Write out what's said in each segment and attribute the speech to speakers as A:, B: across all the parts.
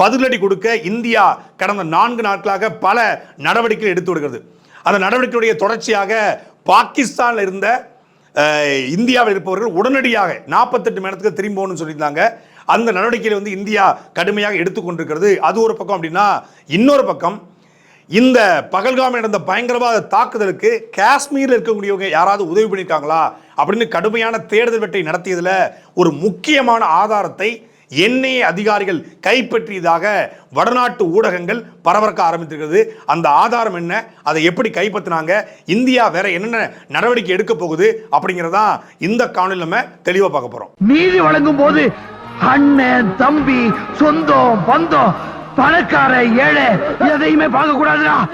A: பதிலடி கொடுக்க இந்தியா கடந்த நான்கு நாட்களாக பல நடவடிக்கைகள் எடுத்து வருகிறது. அந்த நடவடிக்கையுடைய தொடர்ச்சியாக பாகிஸ்தானில் இருந்த இந்தியாவில் இருப்பவர்கள் உடனடியாக நாற்பத்தெட்டு மணி நேரத்துக்கு சொல்லியிருந்தாங்க. அந்த நடவடிக்கையில் வந்து இந்தியா கடுமையாக எடுத்துக்கொண்டிருக்கிறது அது ஒரு பக்கம் அப்படின்னா இன்னொரு பக்கம் இந்த பகல்காமில் நடந்த பயங்கரவாத தாக்குதலுக்கு காஷ்மீரில் இருக்கக்கூடியவங்க யாராவது உதவி பண்ணியிருக்காங்களா? அப்படின்னு கடுமையான தேடுதல் வேட்டை நடத்தியதில் ஒரு முக்கியமான ஆதாரத்தை என்ஐஏ அதிகாரிகள் கைப்பற்றியதாக வடநாட்டு ஊடகங்கள் பரபரக்க ஆரம்பித்திருக்கிறது. அந்த ஆதாரம் என்ன? அதை எப்படி கைப்பற்றினாங்க? இந்தியா வேற என்னென்ன நடவடிக்கை எடுக்க போகுது? அப்படிங்கிறதான் இந்த காணொலி நம்ம தெளிவாக பார்க்க போறோம்.
B: நீதி வழங்கும் போது அண்ணன் தம்பி சொந்தம் பந்தம் பணக்கார ஏழை எதையுமே பார்க்க கூடாதுடா.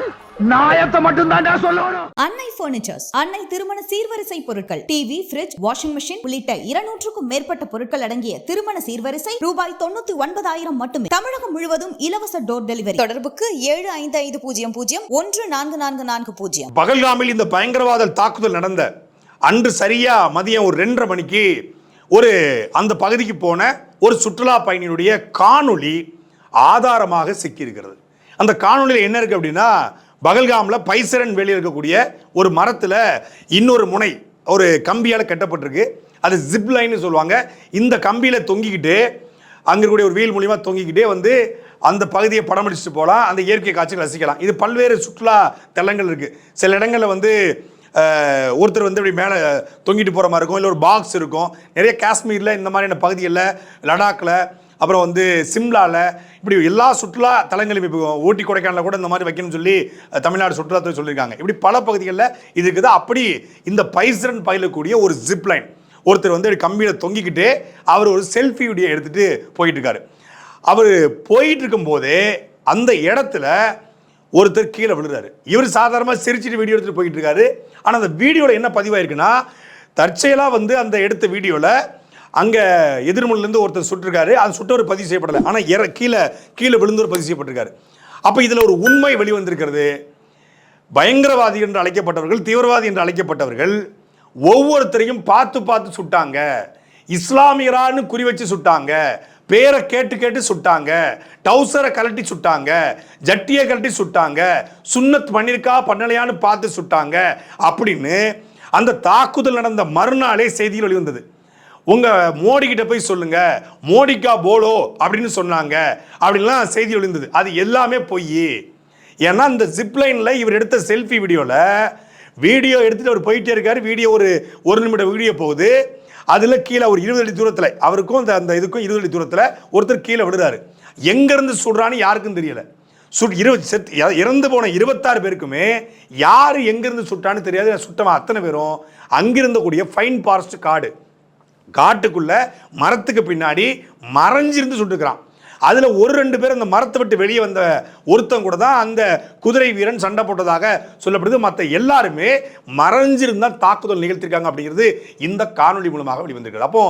B: நாயத்தை மட்டும் தான்டா சொல்லணும்.
C: அன்னை பர்னிச்சர்ஸ் அன்னை திருமண சீர்வரிசை பொருட்கள் டிவி ஃபிரிட்ஜ் வாஷிங் மிஷின் உள்ளிட்ட இருநூற்றுக்கும் மேற்பட்ட பொருட்கள் அடங்கிய திருமண சீர்வரிசை ரூபாய் தொண்ணூத்தி ஒன்பதாயிரம் மட்டுமே. தமிழகம் முழுவதும் இலவச டோர் டெலிவரி தொடர்புக்கு ஏழு ஐந்து ஐந்து பூஜ்ஜியம் பூஜ்ஜியம் ஒன்று நான்கு நான்கு நான்கு பூஜ்ஜியம்.
A: பகல்காமில் இந்த பயங்கரவாத தாக்குதல் நடந்த அன்று சரியா மதியம் ஒரு ரெண்டரை மணிக்கு ஒரு அந்த பகுதிக்கு போன ஒரு சுற்றுலா பயணியினுடைய காணொளி ஆதாரமாக சிக்கியிருக்கிறது. அந்த காணொளியில் என்ன இருக்கு அப்படின்னா பகல்காமில் பைசரன் வெளியே இருக்கக்கூடிய ஒரு மரத்தில் இன்னொரு முனை ஒரு கம்பியால் கட்டப்பட்டிருக்கு. அது ஜிப் லைன்னு சொல்லுவாங்க. இந்த கம்பியில் தொங்கிக்கிட்டு அங்கே இருக்கக்கூடிய ஒரு வீல் மூலியமாக தொங்கிக்கிட்டே வந்து அந்த பகுதியை படம் அடிச்சுட்டு போகலாம். அந்த இயற்கை காட்சிகள் ரசிக்கலாம். இது பல்வேறு சுற்றுலா தலங்கள் இருக்குது சில இடங்களில் வந்து ஒருத்தர் வந்து இப்படி மேலே தொங்கிட்டு போகிற மாதிரி இருக்கும். இல்லை ஒரு பாக்ஸ் இருக்கும். நிறைய காஷ்மீரில் இந்த மாதிரியான பகுதிகளில் லடாக்கில் அப்புறம் வந்து சிம்லாவில் இப்படி எல்லா சுற்றுலா தலங்களையும் இப்போ ஊட்டி கொடைக்கானலில் கூட இந்த மாதிரி வைக்கணும்னு சொல்லி தமிழ்நாடு சுற்றுலாத்துறை சொல்லியிருக்காங்க. இப்படி பல பகுதிகளில் இது இருக்குது. அப்படி இந்த பைசரன் பயிலக்கூடிய ஒரு ஜிப்லைன் ஒருத்தர் வந்து கம்பியில் தொங்கிக்கிட்டு அவர் ஒரு செல்ஃபி வீடியோ எடுத்துகிட்டு போயிட்டுருக்காரு. அவர் போயிட்டு இருக்கும்போது அந்த இடத்துல ஒருத்தர் கீழே விழுறாரு. இவர் சாதாரணமாக சிரிச்சிட்டு வீடியோ எடுத்துகிட்டு போயிட்டு இருக்காரு ஆனால் அந்த வீடியோவில் என்ன பதிவாயிருக்குன்னா தற்செயலாக வந்து அந்த எடுத்த வீடியோவில் அங்கே எதிர்மொழிலேருந்து ஒருத்தர் சுட்டிருக்காரு. அது சுட்டவர் பதிவு செய்யப்படலை. ஆனால் இற கீழே கீழே விழுந்தவர் பதிவு செய்யப்பட்டிருக்காரு. அப்போ இதில் ஒரு உண்மை வெளிவந்திருக்கிறது. பயங்கரவாதி என்று அழைக்கப்பட்டவர்கள் தீவிரவாதி என்று அழைக்கப்பட்டவர்கள் ஒவ்வொருத்தரையும் பார்த்து பார்த்து சுட்டாங்க. இஸ்லாமியரான்னு குறி வச்சு சுட்டாங்க. பேரை கேட்டு கேட்டு சுட்டாங்க. டவுசரை கழட்டி சுட்டாங்க. ஜட்டியை கழட்டி சுட்டாங்க. சுண்ணத் பண்ணிருக்கா பண்ணலையான்னு பார்த்து சுட்டாங்க. அப்படின்னு அந்த தாக்குதல் நடந்த மறுநாளே செய்தியில் வெளிவந்தது. உங்கள் மோடி போய் சொல்லுங்கள் மோடிக்கா போலோ அப்படின்னு சொன்னாங்க. அப்படின்லாம் செய்தி ஒளிந்தது அது எல்லாமே பொய். ஏன்னா இந்த ஜிப்லைனில் இவர் எடுத்த செல்ஃபி வீடியோவில் வீடியோ எடுத்துகிட்டு அவர் போயிட்டே இருக்கார். வீடியோ ஒரு ஒரு நிமிட வீடியோ போகுது. அதில் கீழே ஒரு இருபது அடி தூரத்தில் அவருக்கும் அந்த அந்த இதுக்கும் இருபது அடி தூரத்தில் ஒருத்தர் கீழே விடுறாரு எங்கேருந்து சுடுறான்னு யாருக்கும் தெரியலை. சுட் இருபது செத்து இறந்து போன இருபத்தாறு பேருக்குமே யார் எங்கேருந்து சுட்டான்னு தெரியாது. சுட்டவன் அத்தனை பேரும் அங்கிருந்தக்கூடிய ஃபைன் ஃபாரஸ்ட் காடு. காட்டுக்குள்ள மரத்துக்கு பின்னாடி மறைஞ்சிருந்து சுட்டுக்கிறான். அதில் ஒரு ரெண்டு பேர் அந்த மரத்தை விட்டு வெளியே வந்த ஒருத்தன் கூட தான் அந்த குதிரை வீரன் சண்டை போட்டதாக சொல்லப்படுது. மற்ற எல்லாருமே மறைஞ்சிருந்தால் தாக்குதல் நிகழ்த்திருக்காங்க அப்படிங்கிறது இந்த காணொளி மூலமாக வெளிவந்திருக்கிறது. அப்போ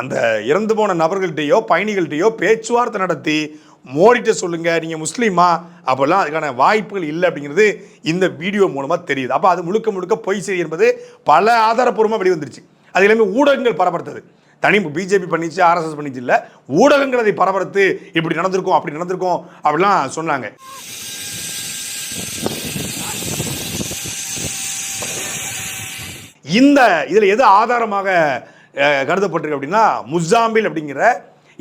A: அந்த இறந்து போன நபர்கள்ட்டையோ பயணிகள்கிட்டையோ பேச்சுவார்த்தை நடத்தி மோடிட்ட சொல்லுங்க நீங்கள் முஸ்லீமா? அப்போல்லாம் அதுக்கான வாய்ப்புகள் இல்லை அப்படிங்கிறது இந்த வீடியோ மூலமாக தெரியுது. அப்போ அது முழுக்க முழுக்க பொய் செய்தி என்பது பல ஆதாரப்பூர்வமாக வெளிவந்துருச்சு. அது எல்லாமே ஊடகங்கள் பரபரத்தது. தனி பிஜேபி பண்ணிச்சு ஆர்எஸ்எஸ் பண்ணிச்சு இல்லை ஊடகங்கள் அதை பரபரத்து இப்படி நடந்திருக்கும் அப்படி நடந்திருக்கும் அப்படிலாம் சொன்னாங்க. இந்த இதில் எது ஆதாரமாக கருதப்பட்டிருக்கு அப்படின்னா முசாம்பில் அப்படிங்கிற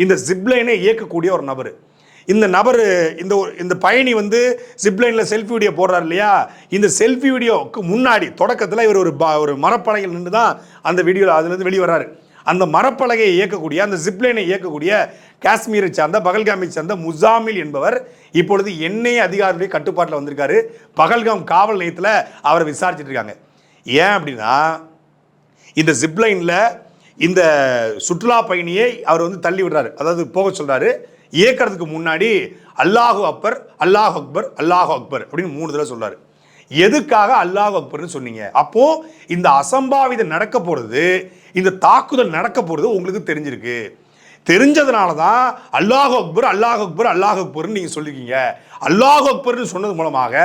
A: இந்த ஜிப்லைனை இயக்கக்கூடிய ஒரு நபர். இந்த நபர் இந்த ஒரு- இந்த பயணி வந்து ஜிப்லைனில் செல்ஃபி வீடியோ போடுறாரு இல்லையா? இந்த செல்ஃபி வீடியோவுக்கு முன்னாடி தொடக்கத்தில் இவர் ஒரு ப- ஒரு மரப்பலகையில் நின்று தான் அந்த வீடியோவில் அதுலேருந்து வெளியே வர்றாரு. அந்த மரப்பலகையை இயக்கக்கூடிய அந்த ஜிப்லைனை இயக்கக்கூடிய காஷ்மீரை சார்ந்த பகல்காமை சார்ந்த முசாமில் என்பவர் இப்பொழுது எண்ணெய் அதிகாரியுடைய கட்டுப்பாட்டில் வந்திருக்காரு. பகல்காம் காவல் நிலையத்தில் அவரை விசாரிச்சுட்டு இருக்காங்க. ஏன் அப்படின்னா இந்த ஜிப்லைனில் இந்த சுற்றுலா பயணியை அவர் வந்து தள்ளி விடுறாரு. அதாவது போக சொல்கிறாரு இயக்கிறதுக்கு முன்னாடி அல்லாஹு அக்பர் அல்லாஹ் அக்பர் அல்லாஹ் அக்பர் அப்படின்னு மூணு தடவை சொல்றாரு. எதுக்காக அல்லாஹ் அக்பர்னு சொன்னீங்க? அப்போ இந்த அசம்பாவிதம் நடக்க போறது இந்த தாக்குதல் நடக்க போறது உங்களுக்கு தெரிஞ்சிருக்கு. தெரிஞ்சதுனால தான் அல்லாஹ் அக்பர் அல்லாஹ் அக்பர் அல்லாஹ் அக்பர்னு நீங்கள் சொல்லியிருக்கீங்க அல்லாஹ் அக்பர்னு சொன்னது மூலமாக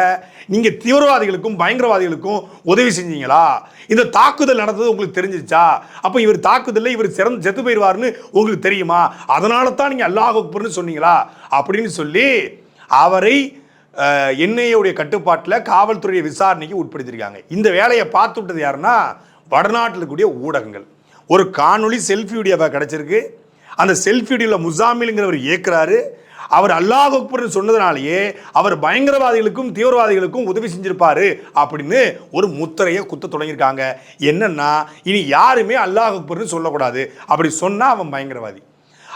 A: நீங்கள் தீவிரவாதிகளுக்கும் பயங்கரவாதிகளுக்கும் உதவி செஞ்சீங்களா? இந்த தாக்குதல் நடந்தது உங்களுக்கு தெரிஞ்சிச்சா அப்போ இவர் தாக்குதலில் இவர் சிறந்து செத்து போயிடுவார்னு உங்களுக்கு தெரியுமா? அதனால தான் நீங்கள் அல்லாஹ் அக்பர்னு சொன்னீங்களா? அப்படின்னு சொல்லி அவரை என்ஐஏவுடைய கட்டுப்பாட்டில் காவல்துறை விசாரணைக்கு உட்படுத்தியிருக்காங்க. இந்த வேலையை பார்த்து விட்டது யாருன்னா வடநாட்டில் இருக்கக்கூடிய ஊடகங்கள். ஒரு காணொளி செல்ஃபி வீடியோவை கிடச்சிருக்கு. அந்த செல்ஃபி முசாமிலுங்கிறவர் இயக்குறாரு. அவர் அல்லாஹ் அக்பர்னு சொன்னதுனாலேயே அவர் பயங்கரவாதிகளுக்கும் தீவிரவாதிகளுக்கும் உதவி செஞ்சிருப்பாரு அப்படின்னு ஒரு முத்திரையை குத்த தொடங்கியிருக்காங்க. என்னன்னா இனி யாருமே அல்லாஹ் அக்பர்னு சொல்லக்கூடாது. அப்படி சொன்னால் அவன் பயங்கரவாதி.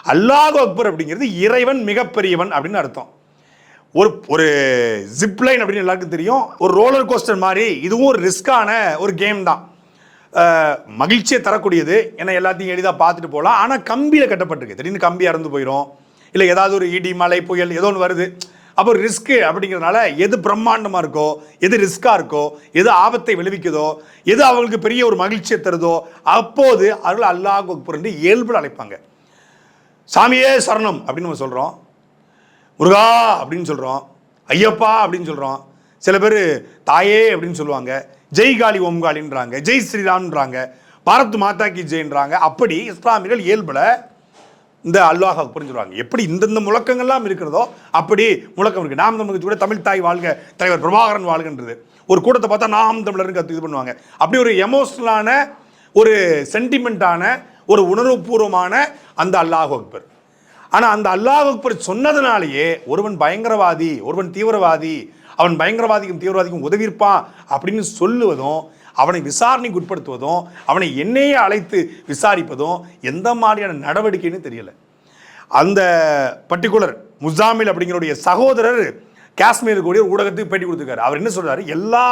A: அல்லாஹ் அக்பர் அப்படிங்கிறது இறைவன் மிகப்பெரியவன் அப்படின்னு அர்த்தம். ஒரு ஒரு ஜிப்லைன் அப்படின்னு எல்லாருக்கும் தெரியும். ஒரு ரோலர் கோஸ்டர் மாதிரி. இதுவும் ஒரு ரிஸ்கான ஒரு கேம் தான். மகிழ்ச்சியை தரக்கூடியது ஏன்னா எல்லாத்தையும் எளிதாக பார்த்துட்டு போகலாம். ஆனால் கம்பியில் கட்டப்பட்டிருக்கு. திடீர்னு கம்பி அறந்து போயிடும் இல்லை ஏதாவது ஒரு இடி மலை புயல் ஏதோ ஒன்று வருது. அப்போ ரிஸ்க்கு அப்படிங்கிறதுனால எது பிரம்மாண்டமாக இருக்கோ எது ரிஸ்க்காக இருக்கோ எது ஆபத்தை விளைவிக்குதோ எது அவங்களுக்கு பெரிய ஒரு மகிழ்ச்சியை தருதோ அப்போது அவர்கள் அல்லாஹ் புரண்டு இயல்பு அழைப்பாங்க. சாமியே சரணம் அப்படின்னு நம்ம சொல்கிறோம் முருகா அப்படின்னு சொல்கிறோம் ஐயப்பா அப்படின்னு சொல்கிறோம் சில பேர் தாயே அப்படின்னு சொல்லுவாங்க. ஜெய் காலி ஓம்காலின்றாங்க ஜெய் ஸ்ரீராம்ன்றாங்க. பாரத் மாதா கி ஜெயின்றாங்க. அப்படி இஸ்லாமியர்கள் இயல்பில் இந்த அல்லாஹ் அக்பர்னு எப்படி இந்தந்த முழக்கங்கள்லாம் இருக்கிறதோ அப்படி முழக்கம் இருக்குது நாம் தமிழுக்கு கூட தமிழ் தாய் வாழ்க தலைவர் பிரபாகரன் வாழ்கன்றது. ஒரு கூட்டத்தை பார்த்தா நாம் தமிழருக்கு இது பண்ணுவாங்க. அப்படி ஒரு எமோஷனலான ஒரு சென்டிமெண்ட்டான ஒரு உணர்வுபூர்வமான அந்த அல்லாஹ் அக்பர். ஆனால் அந்த அல்லாஹ் அக்பர் சொன்னதுனாலேயே ஒருவன் பயங்கரவாதி ஒருவன் தீவிரவாதி அவன் பயங்கரவாதிக்கும் தீவிரவாதிக்கும் உதவியிருப்பான் அப்படின்னு சொல்லுவதும் அவனை விசாரணைக்கு உட்படுத்துவதும் அவனை என்னையே அழைத்து விசாரிப்பதும் எந்த மாதிரியான நடவடிக்கைன்னு தெரியலை. அந்த பர்டிகுலர் முசாமில் அப்படிங்கிறடைய சகோதரர் காஷ்மீருக்கு கூடிய ஒரு ஊடகத்துக்கு பேட்டி கொடுத்துருக்காரு. அவர் என்ன சொல்கிறார் எல்லா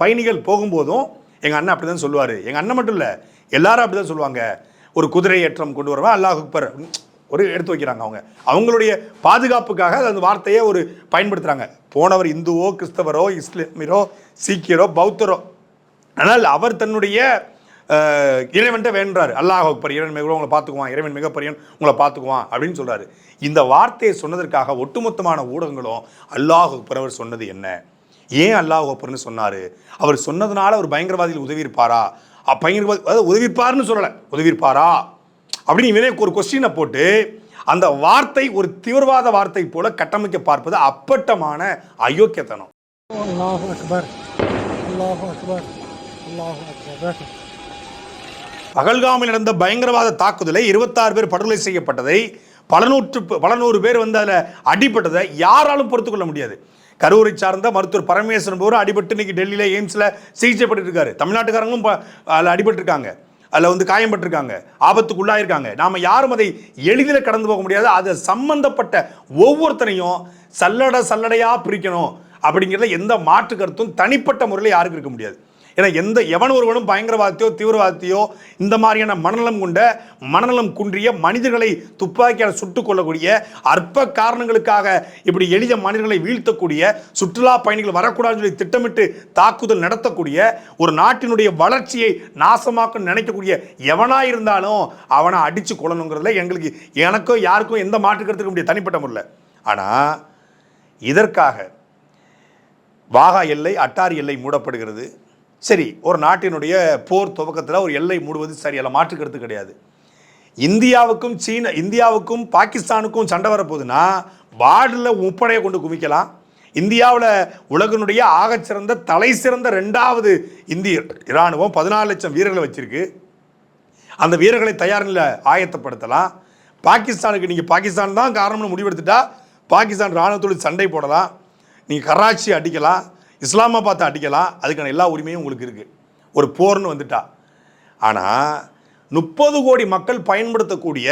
A: பயணிகள் போகும்போதும் எங்கள் அண்ணன் அப்படி தான் சொல்லுவார். எங்கள் அண்ணன் மட்டும் இல்லை எல்லாரும் அப்படி தான் சொல்லுவாங்க. ஒரு குதிரை ஏற்றம் கொண்டு வருவா அல்லாஹ் அக்பர் அப்படின்னு ஒரு எடுத்து வைக்கிறாங்க அவங்க. அவங்களுடைய பாதுகாப்புக்காக அந்த வார்த்தையை ஒரு பயன்படுத்துகிறாங்க போனவர் இந்துவோ கிறிஸ்தவரோ இஸ்லாமியரோ சீக்கியரோ பௌத்தரோ. ஆனால் அவர் தன்னுடைய இறைவன்ட்ட வேண்டுறாரு. அல்லாஹ் அக்பர் இறைவன் மிக உங்களை பார்த்துக்குவான் இறைவன் மிகப்பெரியன் உங்களை பார்த்துக்குவான் அப்படின்னு சொல்கிறாரு இந்த வார்த்தையை சொன்னதற்காக ஒட்டுமொத்தமான ஊடகங்களும் அல்லாஹ் அக்பர் அவர் சொன்னது என்ன? ஏன் அல்லாஹ் அக்பர்னு சொன்னார்? அவர் சொன்னதுனால அவர் பயங்கரவாதிகள் உதவியிருப்பாரா? அ, பயங்கரவாதி அதாவது உதவிப்பார்னு சொல்லலை. உதவியிருப்பாரா? அப்படின்னு இவனே ஒரு கொஸ்டினை போட்டு அந்த வார்த்தை ஒரு தீவிரவாத வார்த்தை போல கட்டமைக்க பார்ப்பது அப்பட்டமான அயோக்கியத்தனம்.
D: அல்லாஹு
A: பகல்காமில் நடந்த பயங்கரவாத தாக்குதலை இருபத்தாறு பேர் படுகொலை செய்யப்பட்டதை பல நூற்று பல நூறு பேர் வந்து அதில் அடிபட்டதை யாராலும் பொறுத்துக்கொள்ள முடியாது. கரூரை சார்ந்த மருத்துவர் பரமேஸ்வரன் போரும் அடிபட்டு இன்னைக்கு டெல்லியில் எய்ம்ஸில் சிகிச்சை இருக்காரு. தமிழ்நாட்டுக்காரங்களும் அதில் அடிபட்டிருக்காங்க. அதில் வந்து காயம்பட்டிருக்காங்க ஆபத்துக்குள்ளாயிருக்காங்க. நாம் யாரும் அதை எளிதில் கடந்து போக முடியாது. அது சம்பந்தப்பட்ட ஒவ்வொருத்தரையும் சல்லடை சல்லடையாக பிரிக்கணும். அப்படிங்கிறத எந்த மாற்று கருத்தும் தனிப்பட்ட முறையில் யாருக்கும் இருக்க முடியாது. ஏன்னா எந்த எவன் ஒருவனும் பயங்கரவாதத்தையோ தீவிரவாதத்தையோ இந்த மாதிரியான மனநலம் கொண்ட மனநலம் குன்றிய மனிதர்களை துப்பாக்கியால் சுட்டு கொள்ளக்கூடிய அற்ப காரணங்களுக்காக இப்படி எளிய மனிதர்களை வீழ்த்தக்கூடிய சுற்றுலா பயணிகள் வரக்கூடாதுன்னு சொல்லி திட்டமிட்டு தாக்குதல் நடத்தக்கூடிய ஒரு நாட்டினுடைய வளர்ச்சியை நாசமாக்க நினைக்கக்கூடிய எவனாக இருந்தாலும் அவனை அடித்து கொள்ளணுங்கிறதுல எங்களுக்கு எனக்கும் யாருக்கும் எந்த மாற்று கருத்துக்க முடியாது தனிப்பட்ட முறையில் ஆனால் இதற்காக வாகா எல்லை அட்டாரி எல்லை மூடப்படுகிறது. சரி ஒரு நாட்டினுடைய போர் துவக்கத்தில் ஒரு எல்லை மூடுவது சரி அதில் மாற்று கருத்து கிடையாது. இந்தியாவுக்கும் சீன இந்தியாவுக்கும் பாகிஸ்தானுக்கும் சண்டை வரப்போகுதுன்னா பார்டரில் முப்படையை கொண்டு குவிக்கலாம். இந்தியாவில் உலகினுடைய ஆகச்சிறந்த தலை சிறந்த ரெண்டாவது இந்திய இராணுவம் பதினாலு லட்சம் வீரர்களை வச்சிருக்கு. அந்த வீரர்களை தயார் நிலை ஆயத்தப்படுத்தலாம். பாகிஸ்தானுக்கு நீங்கள் பாகிஸ்தான் தான் காரணம்னு முடிவெடுத்துட்டா பாகிஸ்தான் இராணுவத்தோடு சண்டை போடலாம். நீங்கள் கராச்சி அடிக்கலாம். இஸ்லாமாபாத்தை அடிக்கலாம் அதுக்கான எல்லா உரிமையும் உங்களுக்கு இருக்குது ஒரு போர்னு வந்துட்டா. ஆனால் முப்பது கோடி மக்கள் பயன்படுத்தக்கூடிய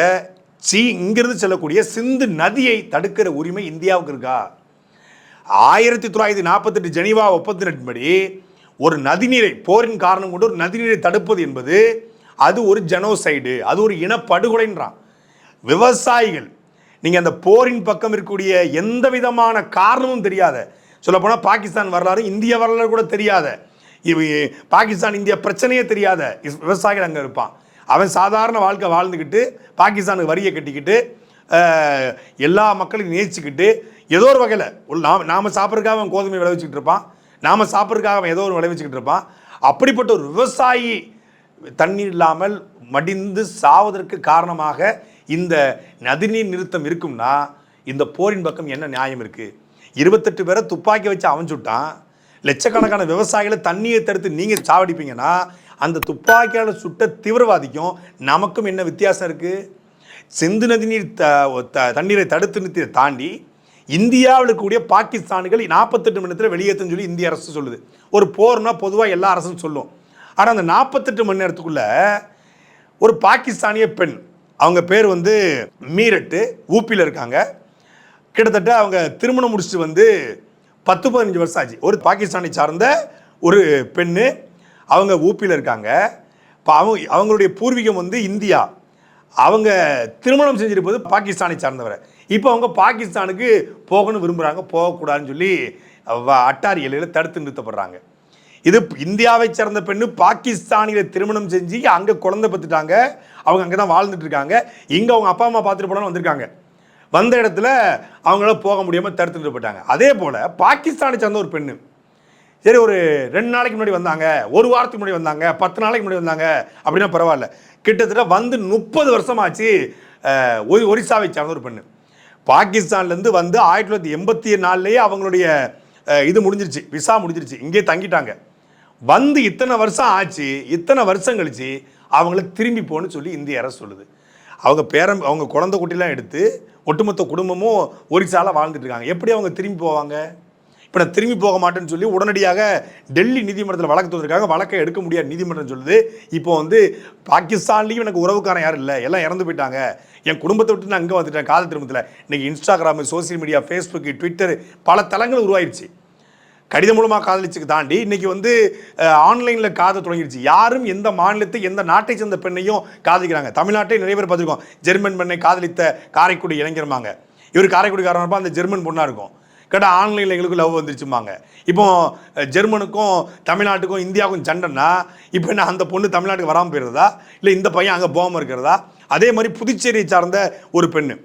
A: சி இங்கிருந்து செல்லக்கூடிய சிந்து நதியை தடுக்கிற உரிமை இந்தியாவுக்கு இருக்கா? ஆயிரத்தி தொள்ளாயிரத்தி நாற்பத்தெட்டு ஜெனீவா ஒப்பந்தத்தின்படி ஒரு நதிநீரை போரின் காரணம் கொண்டு ஒரு நதிநீரை தடுப்பது என்பது அது ஒரு ஜெனோசைடு அது ஒரு இனப்படுகொலைன்றான். விவசாயிகள் நீங்கள் அந்த போரின் பக்கம் இருக்கக்கூடிய எந்த விதமான காரணமும் தெரியாத சொல்லப்போனால் பாகிஸ்தான் வரலாறு இந்திய வரலாறு கூட தெரியாத. இவ பாகிஸ்தான் இந்தியா பிரச்சனையே தெரியாத விவசாயிகள் அங்கே இருப்பான். அவன் சாதாரண வாழ்க்கை வாழ்ந்துக்கிட்டு பாகிஸ்தானுக்கு வரியை கட்டிக்கிட்டு எல்லா மக்களையும் நேசிச்சுக்கிட்டு ஏதோ ஒரு வகையில் நாம் நாம் சாப்பிட்றதுக்காக அவன் கோதுமை விளைவிச்சுக்கிட்டு இருப்பான். நாம் சாப்பிட்றதுக்காக அவன் ஏதோ ஒரு விளைவிச்சுக்கிட்டு இருப்பான். அப்படிப்பட்ட ஒரு விவசாயி தண்ணீர் இல்லாமல் மடிந்து சாவதற்கு காரணமாக இந்த நதிநீர் நிறுத்தம் இருக்கும்னா இந்த போரின் பக்கம் என்ன நியாயம் இருக்குது இருபத்தெட்டு பேரை துப்பாக்கி வச்சு அவன் சுட்டான் லட்சக்கணக்கான விவசாயிகளை தண்ணியை தடுத்து நீங்கள் சாவடிப்பீங்கன்னா அந்த துப்பாக்கியால் சுட்ட தீவிரவாதிக்கும் நமக்கும் என்ன வித்தியாசம் இருக்குது சிந்து நதி நீர் த த- தண்ணீரை தடுத்து நிறுத்தியை தாண்டி இந்தியாவில் இருக்கக்கூடிய பாகிஸ்தானுகள் நாற்பத்தெட்டு மணி நேரத்தில் வெளியேற்றுன்னு சொல்லி இந்திய அரசு சொல்லுது. ஒரு போர்னால் பொதுவாக எல்லா அரசும் சொல்லும். ஆனால் அந்த நாற்பத்தெட்டு மணி நேரத்துக்குள்ளே ஒரு பாகிஸ்தானிய பெண் அவங்க பேர் வந்து மீரட்டு ஊப்பியில் இருக்காங்க. கிட்டத்தட்ட அவங்க திருமணம் முடிச்சுட்டு வந்து பத்து பதினஞ்சு வருஷம் ஆச்சு. ஒரு பாகிஸ்தானை சார்ந்த ஒரு பெண்ணு. அவங்க ஊப்பியில் இருக்காங்க. இப்போ அவங்க அவங்களுடைய பூர்வீகம் வந்து இந்தியா. அவங்க திருமணம் செஞ்சிருப்பது பாகிஸ்தானை சார்ந்தவரை. இப்போ அவங்க பாகிஸ்தானுக்கு போகணும்னு விரும்புகிறாங்க போகக்கூடாதுன்னு சொல்லி வ- அட்டாரி எல்லையில் தடுத்து நிறுத்தப்படுறாங்க. இது இந்தியாவை சேர்ந்த பெண்ணு பாகிஸ்தானியில் திருமணம் செஞ்சு அங்கே குழந்தை பெற்றுட்டாங்க அவங்க அங்கே தான் வாழ்ந்துட்டு இருக்காங்க. இங்கே அவங்க அப்பா அம்மா பார்த்துட்டு போனாலும் வந்திருக்காங்க. வந்த இடத்துல அவங்களால போக முடியாமல் தடுத்து போயிட்டாங்க. அதே போல் பாகிஸ்தானை சேர்ந்த ஒரு பெண்ணு. சரி ஒரு ரெண்டு நாளைக்கு முன்னாடி வந்தாங்க ஒரு வாரத்துக்கு முன்னாடி வந்தாங்க பத்து நாளைக்கு முன்னாடி வந்தாங்க அப்படின்னா பரவாயில்ல. கிட்டத்தட்ட வந்து முப்பது வருஷமாச்சு அஹ், ஒரி ஒரிசாவை சார்ந்த ஒரு பெண்ணு. பாகிஸ்தான்லேருந்து வந்து ஆயிரத்தி தொள்ளாயிரத்தி எண்பத்தி நாலுலேயே அவங்களுடைய இது முடிஞ்சிருச்சு விசா முடிஞ்சிருச்சு இங்கே தங்கிட்டாங்க. வந்து இத்தனை வருஷம் ஆச்சு இத்தனை வருஷம் கழிச்சு அவங்கள திரும்பி போன்னு சொல்லி இந்திய அரசு சொல்லுது. அவங்க பேரம் அவங்க குழந்தை குட்டிலாம் எடுத்து ஒட்டுமொத்த குடும்பமும் ஒரிசாவில் வாழ்ந்துட்டு இருக்காங்க. எப்படி அவங்க திரும்பி போவாங்க? இப்போ நான் திரும்பி போக மாட்டேன்னு சொல்லி உடனடியாக டெல்லி நீதிமன்றத்தில் வழக்கு வந்திருக்காங்க வழக்கை எடுக்க முடியாது நீதிமன்றம் சொல்லுது. இப்போ வந்து பாகிஸ்தான்லேயும் எனக்கு உறவுக்காரன் யாரும் இல்லை. எல்லாம் இறந்து போயிட்டாங்க. என் குடும்பத்தை விட்டு நான் அங்கே வந்துட்டேன். காதல் திரும்பத்தில் இன்னைக்கு Instagram social media Facebook Twitter பல தளங்கள் உருவாயிடுச்சு கடிதம் மூலமாக காதலிச்சுக்கு தாண்டி இன்றைக்கி வந்து ஆன்லைனில் காதல் தொடங்கிடுச்சு. யாரும் எந்த மாநிலத்தை எந்த நாட்டை சேர்ந்த பெண்ணையும் காதலிக்கிறாங்க. தமிழ்நாட்டை நிறைய பேர் பார்த்துருக்கோம். ஜெர்மன் பெண்ணை காதலித்த காரைக்குடி இளைஞர்மாங்க இவர் காரைக்குடிக்காரன் இருப்பா அந்த ஜெர்மன் பொண்ணாக இருக்கும். கேட்டால் ஆன்லைனில் எங்களுக்கு லவ் வந்துருச்சுமாங்க இப்போ ஜெர்மனுக்கும் தமிழ்நாட்டுக்கும் இந்தியாவுக்கும் சண்டைன்னா இப்போ என்ன அந்த பொண்ணு தமிழ்நாட்டுக்கு வராமல் போயிடுறதா இல்லை இந்த பையன் அங்கே போகாமல் இருக்கிறதா? அதே மாதிரி புதுச்சேரியை சார்ந்த ஒரு பெண்ணு.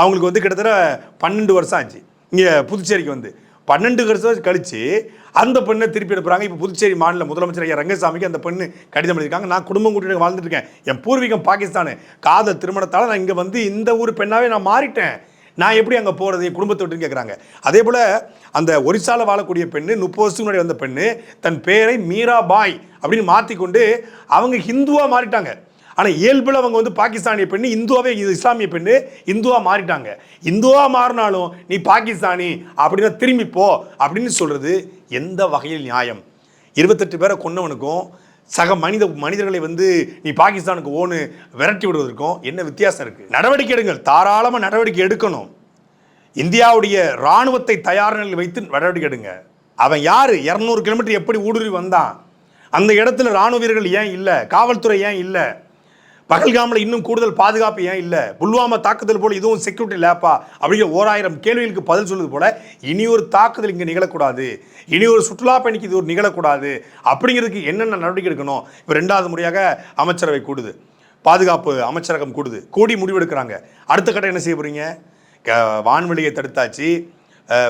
A: அவங்களுக்கு வந்து கிட்டத்தட்ட பன்னெண்டு வருஷம் ஆச்சு. இங்கே புதுச்சேரிக்கு வந்து. பன்னெண்டு வருஷம் கழித்து அந்த பெண்ணை திருப்பி எடுப்புறாங்க. இப்போ புதுச்சேரி மாநில முதலமைச்சர் ஐயா ரங்கசாமிக்கு அந்த பெண்ணு கடிதம் எழுதியிருக்காங்க. நான் குடும்பம் கூட்டிட்டு வாழ்ந்துட்டு இருக்கேன். என் பூர்வீகம் பாகிஸ்தானு. காதல் திருமணத்தால் நான் இங்கே வந்து இந்த ஊர் பெண்ணாவே நான் மாறிட்டேன். நான் எப்படி அங்கே போகிறது என் குடும்பத்தை விட்டுன்னு கேட்குறாங்க அதே போல் அந்த ஒரிசாவில் வாழக்கூடிய பெண்ணு முப்பது வருஷத்துக்கு முன்னாடி வந்த பெண்ணு தன் பேரை மீராபாய் அப்படின்னு மாற்றிக்கொண்டு அவங்க ஹிந்துவாக மாறிட்டாங்க. ஆனால் இயல்பில் அவங்க வந்து பாகிஸ்தானிய பெண்ணு இந்துவாவே இது இஸ்லாமிய பெண்ணு இந்துவாக மாறிட்டாங்க. இந்துவாக மாறினாலும் நீ பாகிஸ்தானி அப்படின்னா திரும்பி போ அப்படின்னு சொல்கிறது எந்த வகையில் நியாயம்? இருபத்தெட்டு பேரை கொன்னவனுக்கும் சக மனித மனிதர்களை வந்து நீ பாகிஸ்தானுக்கு ஓனு விரட்டி விடுவதற்கும் என்ன வித்தியாசம் இருக்குது நடவடிக்கை எடுங்கள். தாராளமாக நடவடிக்கை எடுக்கணும். இந்தியாவுடைய ராணுவத்தை தயார் நிலையில் வைத்து நடவடிக்கை எடுங்க. அவன் யார்? இரநூறு கிலோமீட்டர் எப்படி ஊடுருவி வந்தான்? அந்த இடத்துல ராணுவ வீரர்கள் ஏன் இல்லை? காவல்துறை ஏன் இல்லை? பகல்காமில் இன்னும் கூடுதல் பாதுகாப்பு ஏன் இல்லை? புல்வாமா தாக்குதல் போல் இதுவும் செக்யூரிட்டி லேப்பா அப்படிங்கிற ஓராயிரம் கேள்விகளுக்கு பதில் சொல்வது போல இனி ஒரு தாக்குதல் இங்கே நிகழக்கூடாது. இனி ஒரு சுற்றுலா பயணிக்கு இது ஒரு நிகழக்கூடாது. அப்படிங்கிறதுக்கு என்னென்ன நடவடிக்கை எடுக்கணும்? இப்போ ரெண்டாவது முறையாக அமைச்சரவை கூடுது. பாதுகாப்பு அமைச்சரகம் கூடுது. கூடி முடிவெடுக்கிறாங்க அடுத்த கட்டம் என்ன செய்ய போகிறீங்க க- வான்வெளியை தடுத்தாச்சு.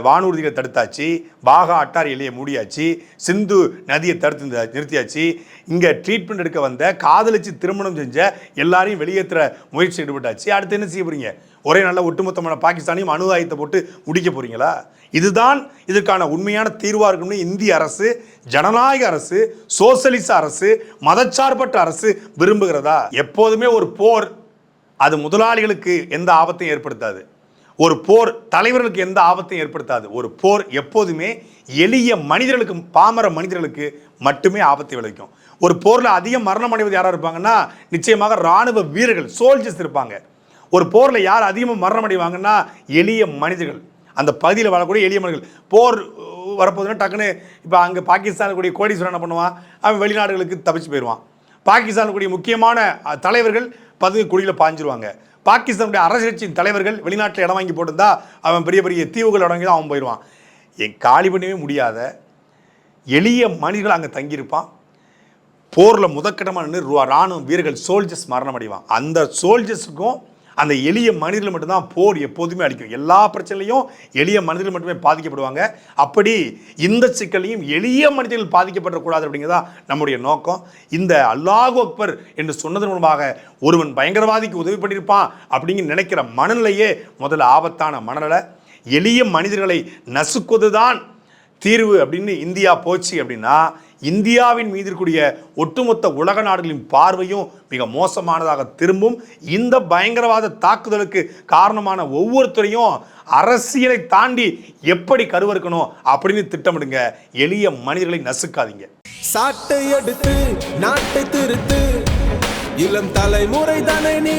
A: வானூர்திகளை தடுத்தாச்சு பாகா அட்டார் எல்லையை மூடியாச்சு சிந்து நதியை தடுத்து நிறுத்தியாச்சு. இங்கே ட்ரீட்மெண்ட் எடுக்க வந்த காதலிச்சு திருமணம் செஞ்ச எல்லாரையும் வெளியேற்றுற முயற்சி ஈடுபட்டாச்சு. அடுத்து என்ன செய்ய போகிறீங்க ஒரே நல்ல ஒட்டுமொத்தமான பாகிஸ்தானையும் அணு ஆயுதத்தை போட்டு முடிக்க போகிறீங்களா இதுதான் இதுக்கான உண்மையான தீர்வாக இருக்கும்னு இந்திய அரசு ஜனநாயக அரசு சோசலிச அரசு மதச்சார்பற்ற அரசு விரும்புகிறதா? எப்போதுமே ஒரு போர் அது முதலாளிகளுக்கு எந்த ஆபத்தையும் ஏற்படுத்தாது. ஒரு போர் தலைவர்களுக்கு எந்த ஆபத்தையும் ஏற்படுத்தாது. ஒரு போர் எப்போதுமே எளிய மனிதர்களுக்கு பாமர மனிதர்களுக்கு மட்டுமே ஆபத்தை விளைவிக்கும். ஒரு போரில் அதிகம் மரணம் அடைவது யாராக இருப்பாங்கன்னா நிச்சயமாக ராணுவ வீரர்கள் சோல்ஜர்ஸ் இருப்பாங்க. ஒரு போரில் யார் அதிகமாக மரணம் அடைவாங்கன்னா எளிய மனிதர்கள். அந்த பகுதியில் வாழக்கூடிய எளிய மனிதர்கள். போர் வரப்போதுன்னா வரப்போகுதுன்னா டக்குன்னு இப்போ அங்கே பாகிஸ்தான் கூடிய கோடீஸ்வரன் என்ன பண்ணுவான்? அவன் வெளிநாடுகளுக்கு தப்பிச்சு போயிடுவான். பாகிஸ்தானுக்குரிய முக்கியமான தலைவர்கள் பதுங்கு குடியில் பாஞ்சிருவாங்க பாகிஸ்தானுடைய அரசு கட்சியின் தலைவர்கள் வெளிநாட்டில் இடம் வாங்கி போட்டிருந்தா அவன் பெரிய பெரிய தீவுகள் இடம் வாங்கி தான் அவன் போயிடுவான். என் காலி பண்ணவே முடியாத எளிய மனிதர்கள் அங்கே தங்கியிருப்பான். போரில் முதற்கட்டமாக நின்று ராணுவ வீரர்கள் சோல்ஜர்ஸ் மரணம் அடைவான் அந்த சோல்ஜர்ஸுக்கும் அந்த எளிய மனிதர்கள் மட்டும்தான் போர் எப்போதுமே அளிக்கும் எல்லா பிரச்சனையும் எளிய மனிதர்கள் மட்டுமே பாதிக்கப்படுவாங்க. அப்படி இந்த சிக்கலையும் எளிய மனிதர்கள் பாதிக்கப்படக்கூடாது அப்படிங்கிறதா நம்முடைய நோக்கம். இந்த அல்லாஹ் அக்பர் என்று சொன்னதன் மூலமாக ஒருவன் பயங்கரவாதிக்கு உதவி பண்ணியிருப்பான் அப்படிங்கிற நினைக்கிற மனநிலையே முதல்ல ஆபத்தான மனநிலை. எளிய மனிதர்களை நசுக்குவதுதான் தீர்வு அப்படின்னு இந்தியா போச்சு அப்படின்னா இந்தியாவின் மீது இருக்கக்கூடிய ஒட்டுமொத்த உலக நாடுகளின் பார்வையும் மிக மோசமானதாக திரும்பும். இந்த பயங்கரவாத தாக்குதலுக்கு காரணமான ஒவ்வொருத்தரையும் அரசியலை தாண்டி எப்படி கருவறுக்கணும் அப்படின்னு திட்டமிடுங்க. எளிய மனிதர்களை நசுக்காதீங்க.
E: சாட்டை எடுத்து நாட்டை திருத்து. இளம் தலைமுறை தானே நீ